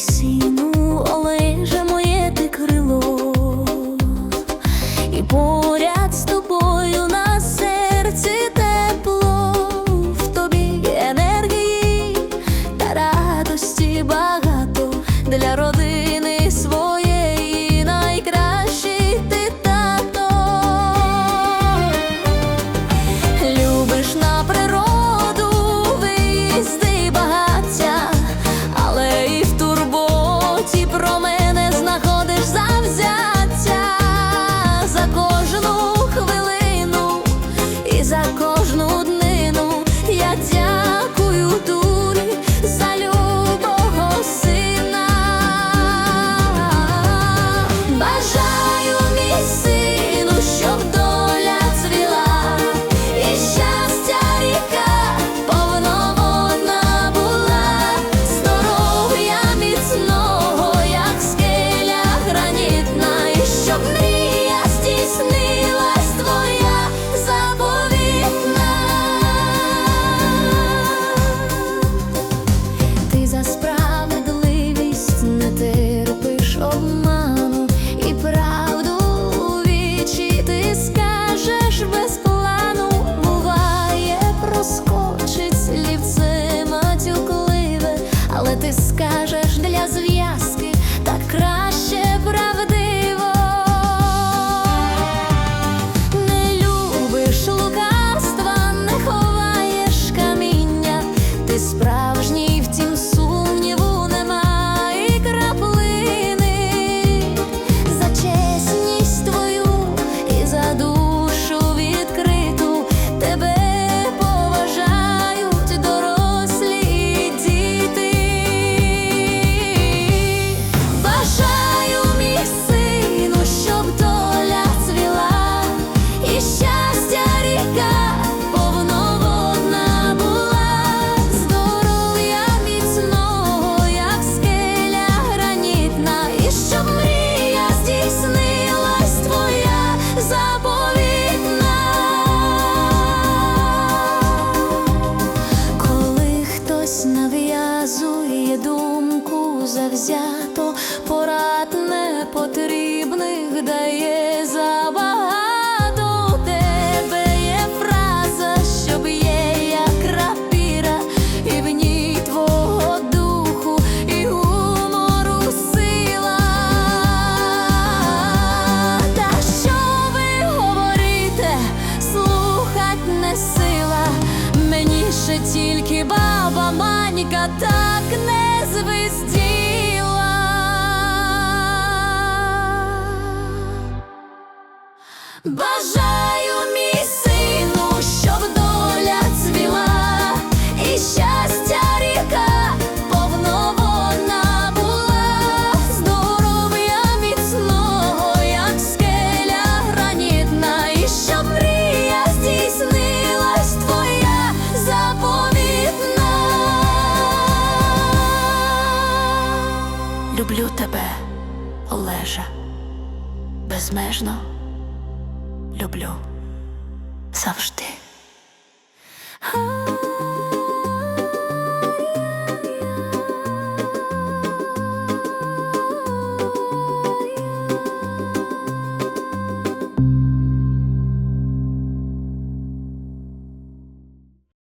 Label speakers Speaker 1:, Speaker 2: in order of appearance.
Speaker 1: see. Хтось нав'язує думку завзято, порад непотрібних дає за. техніка так не звезділа, Бажаю тебе, Олежа, безмежно люблю завжди.